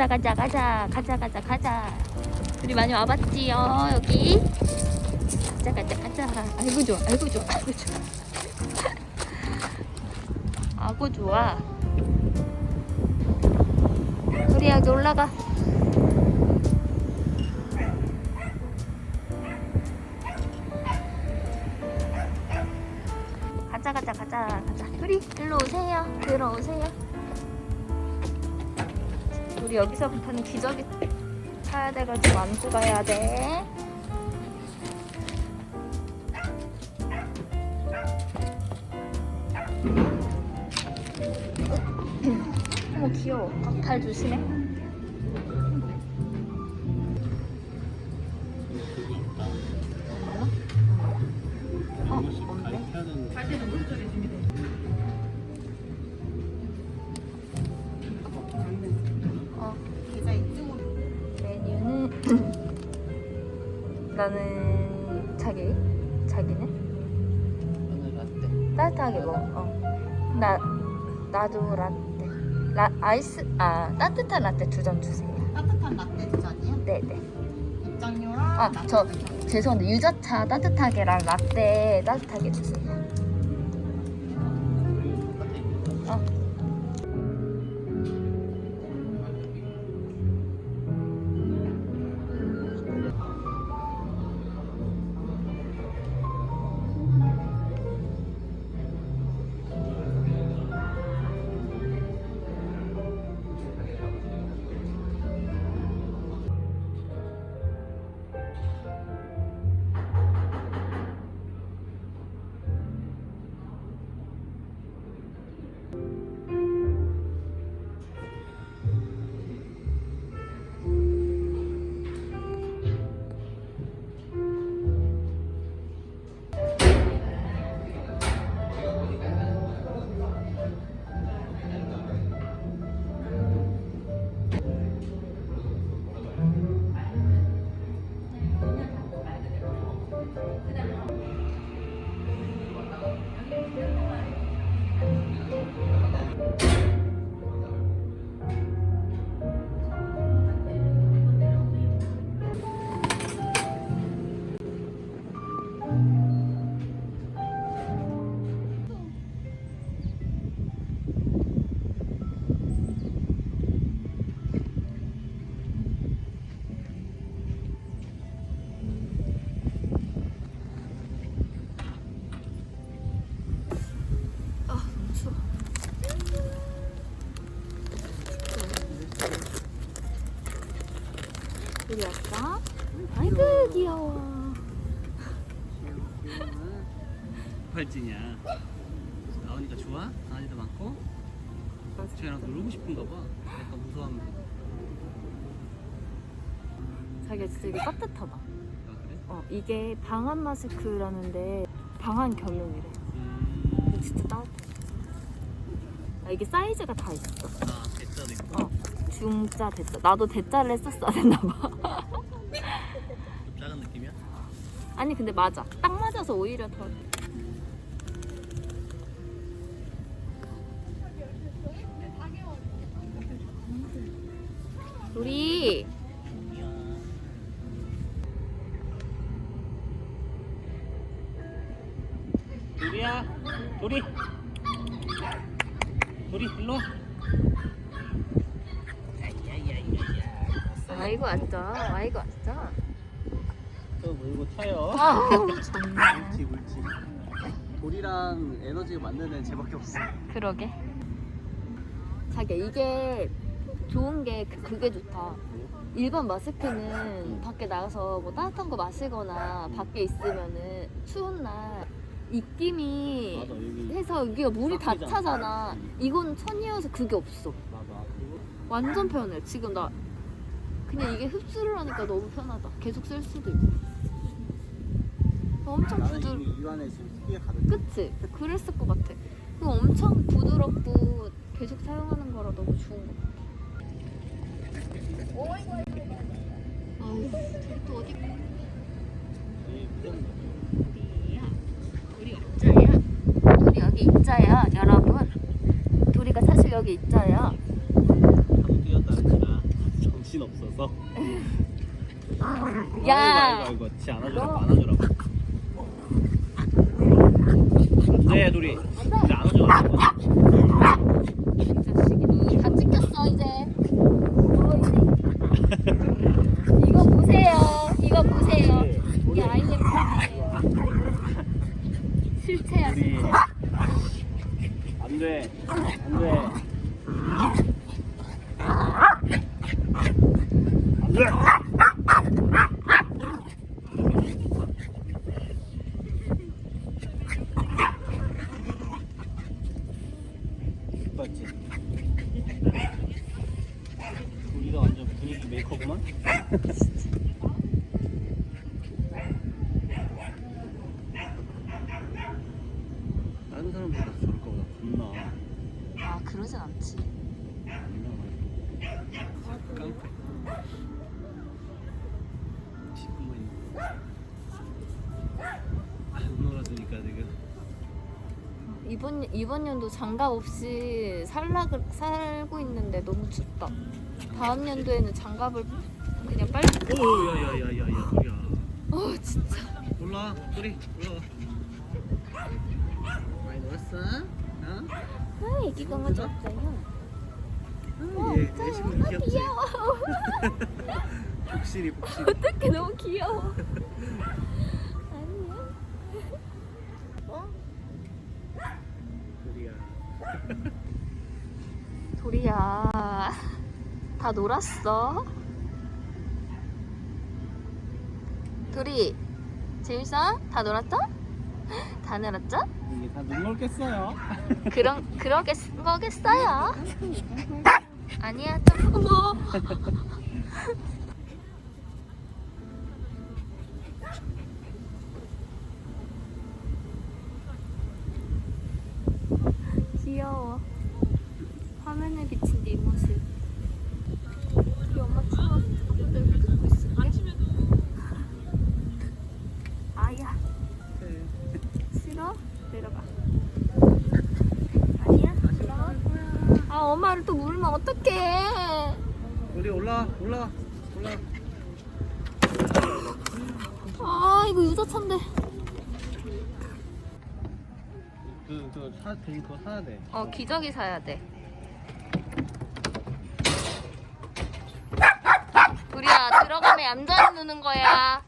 가자 가자 가자 가자 가자 가자. 우리 많이 와봤지요 여기? 가자 가자 가자. 아이고 좋아 아이고 좋아 아이고 좋아. 아고 좋아. 우리 여기 올라가. 가자 가자 가자 가자. 우리 일로 오세요. 들어오세요 우리 여기서부터는 기저귀 타야 돼가지고 안고 가야 돼. 어머 귀여워. 아, 발 조심해 나는 자기 자기는 따뜻하게 먹어. 어. 나 나도 라떼. 라 아이스 아 따뜻한 라떼 두 잔 주세요. 따뜻한 라떼 두 잔이요? 네네. 입장료랑 아, 라떼 저- 두 잔. 죄송한데 유자차 따뜻하게랑 라떼 따뜻하게 주세요. 아이고 귀여워. 발진이야. 나오니까 좋아? 강아지도 많고? 쟤랑 놀고 싶은가 봐. 약간 무서워하면 돼. 자기가 진짜 이게 따뜻하다. 아, 그래? 어 이게 방한 마스크라는데 방한 겸용이래. 음. 근데 진짜 따뜻해. 아, 이게 사이즈가 다 있어. 아, 대짜도 있고. 어. 중짜 대짜. 나도 대짜를 했었어야 됐나 봐. 아니 근데 맞아. 딱 맞아서 오히려 더. 우리 도리야, 도리. 도리, 일로 와. 아이고 앉아. 아이고 앉아. 또 물고 타요. 아 정말. 옳지, 옳지. 돌이랑 에너지가 맞는 애는 쟤밖에 없어. 그러게. 자기 이게 좋은 게 그- 그게 좋다. 일반 마스크는 밖에 나가서 뭐 따뜻한 거 마시거나 밖에 있으면은 추운 날 입김이 맞아, 여기. 해서 여기가 물이 다. 차잖아. 이건 천이어서 그게 없어. 맞아. 그리고 완전 편해. 지금 나 그냥 이게 흡수를 하니까 너무 편하다. 계속 쓸 수도 있고. 엄청 나는 부드. 이미 입안에 지금 희비가 가득. 그치? 그랬을 것 같아. 그 엄청 부드럽고 계속 사용하는 거라 너무 좋은 것 같아. 저기 또 어디 우리야? 우리 업자야. 우리 여기 입자야, 여러분. 우리가 사실 여기 입자야. 하도 뛰었다 그랬잖아. 정신 없어서. 야. 아이고, 아이고, 아이고. 지 안아주라고, 안아주라고. 안 돼, 둘이. 이제 안아주라고. 이 자식이 너다 찍혔어 이제. 어, 이제. 이거 보세요. 이거 보세요. 이 아이템 보세요. 실체야 우리. 실체. 안 돼. 안 돼. 안 돼. 맞지? 우리가 완전 분위기 메이커구만? 다른 사람보다 저럴 거보다 겁나 아 그러진 않지. 깡패. 지금만 있는 안 놀아주니까 지금 이번 이번 연도 장갑 없이 살락을 살고 있는데 너무 춥다. 다음 연도에는 장갑을 그냥 빨리. 오야야야야야 야어 진짜. 올라 소리 올라와 많이 놀았어? 어? 아 애기 강아지 없어요. 아, 얘 애신은 귀엽지? 귀여워. 복실이 복실이 어떻게 너무 귀여워. 아니야. 어? 소리야 도리야. 다 놀았어? 도리 재밌어? 다 놀았어? 다 놀았죠? 이게 다눈 멀겠어요. 그런 그러겠 거겠어요? 아니야 좀. 어머. 귀여워. 화면에 비친 네모 어떡해. 우리 올라 올라 올라 아 이거 유자차인데. 그그사 돼지 그거 사야 돼. 어 기저귀 사야 돼. 우리야 들어가면 얌전히 노는 거야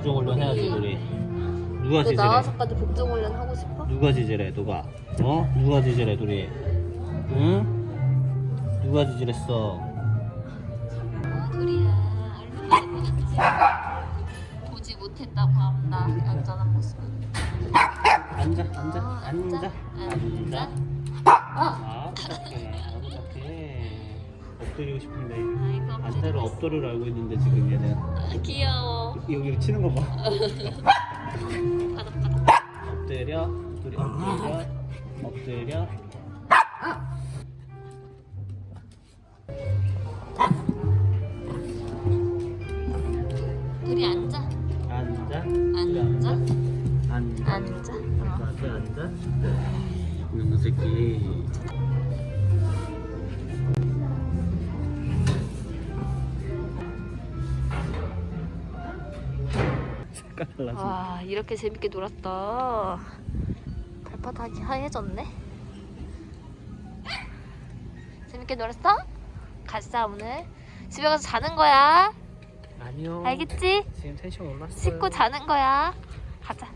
복종 훈련 해야지 우리. 누가 너 지지래? 나와서까지 복종 훈련 하고 싶어? 누가 지지래 누가? 어? 누가 지지래 둘이? 응? 누가 지지랬어? 보지 못했다고 한다. 얌전한 모습을 앉아 앉아 어, 앉아. 앉아, 앉아. 아. 아 착해 아주 착해 엎드리고 싶은데 아이고 안타를 엎드려 알고 있는데 지금 얘는. 아, 귀여워. 여기 치는 거봐. 바닥바닥 엎드려 둘이 엎드려 엎드려. 둘이 앉아. 앉아. 앉아? 앉아. 앉아. 어. 맞아 앉아. 이놈 새끼 색깔 달라져 와 이렇게 재밌게 놀았다. 발바닥이 하얘졌네. 재밌게 놀았어? 가자 오늘? 집에 가서 자는 거야? 아니요. 알겠지? 지금 텐션 올랐어요. 씻고 자는 거야. 가자